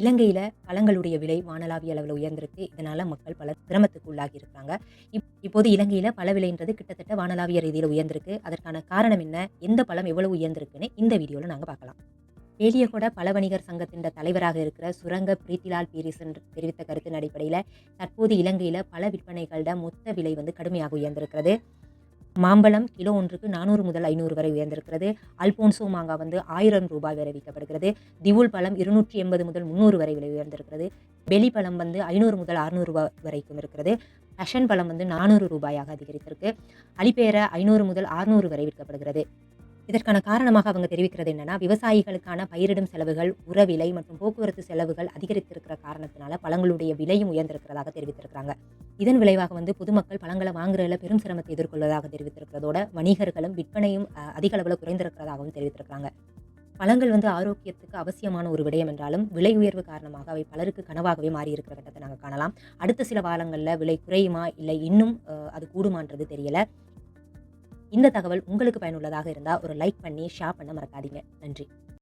இலங்கையில் பழங்களுடைய விலை வானளாவிய அளவில் உயர்ந்திருக்கு. இதனால் மக்கள் பல சிரமத்துக்கு உள்ளாகி இருக்காங்க. இப் இப்போது இலங்கையில் பழ விலைன்றது கிட்டத்தட்ட வானளாவிய ரீதியில் உயர்ந்திருக்கு. அதற்கான காரணம் என்ன? எந்த பழம் எவ்வளவு உயர்ந்திருக்குன்னு இந்த வீடியோவில் நாங்கள் பார்க்கலாம். வேலியகோட பல வணிகர் சங்கத்தின் தலைவராக இருக்கிற சுரங்க பிரீத்திலால் பீரிசன் தெரிவித்த கருத்தின் அடிப்படையில் தற்போது இலங்கையில் பல விற்பனைகளோட மொத்த விலை வந்து கடுமையாக உயர்ந்திருக்கிறது. மாம்பழம் கிலோ ஒன்றுக்கு 400 முதல் ஐநூறு வரை உயர்ந்திருக்கிறது. அல்போன்சோ மாங்காய் வந்து ஆயிரம் ரூபாய் வரை விற்கப்படுகிறது. திவுல் பழம் 280 முதல் 300 வரை விலை உயர்ந்திருக்கிறது. வெளி பழம் வந்து ஐநூறு முதல் 600 வரைக்கும் இருக்கிறது. பஷன் பழம் வந்து நானூறு ரூபாயாக அதிகரித்திருக்கு. அலிப்பேர ஐநூறு முதல் 600 வரை விற்கப்படுகிறது. இதற்கான காரணமாக அவங்க தெரிவிக்கிறது என்னன்னா, விவசாயிகளுக்கான பயிரிடும் செலவுகள், உர விலை மற்றும் போக்குவரத்து செலவுகள் அதிகரித்திருக்கிற காரணத்தினால பழங்களுடைய விலையும் உயர்ந்திருக்கிறதாக தெரிவித்திருக்கிறாங்க. இதன் விளைவாக வந்து பொதுமக்கள் பழங்களை வாங்குறதுல பெரும் சிரமத்தை எதிர்கொள்வதாக தெரிவித்திருக்கிறதோட, வணிகர்களும் விற்பனையும் அதிக அளவில் குறைந்திருக்கிறதாகவும் தெரிவித்திருக்கிறாங்க. பழங்கள் வந்து ஆரோக்கியத்துக்கு அவசியமான ஒரு விடயம் என்றாலும், விலை உயர்வு காரணமாக அவை பலருக்கு கனவாகவே மாறியிருக்கிற கட்டத்தை நாங்கள் காணலாம். அடுத்த சில வாரங்களில் விலை குறையுமா? இல்லை இன்னும் அது கூடுமான்றது தெரியல. இந்த தகவல் உங்களுக்கு பயனுள்ளதாக இருந்தால் ஒரு லைக் பண்ணி ஷேர் பண்ண மறக்காதீங்க. நன்றி.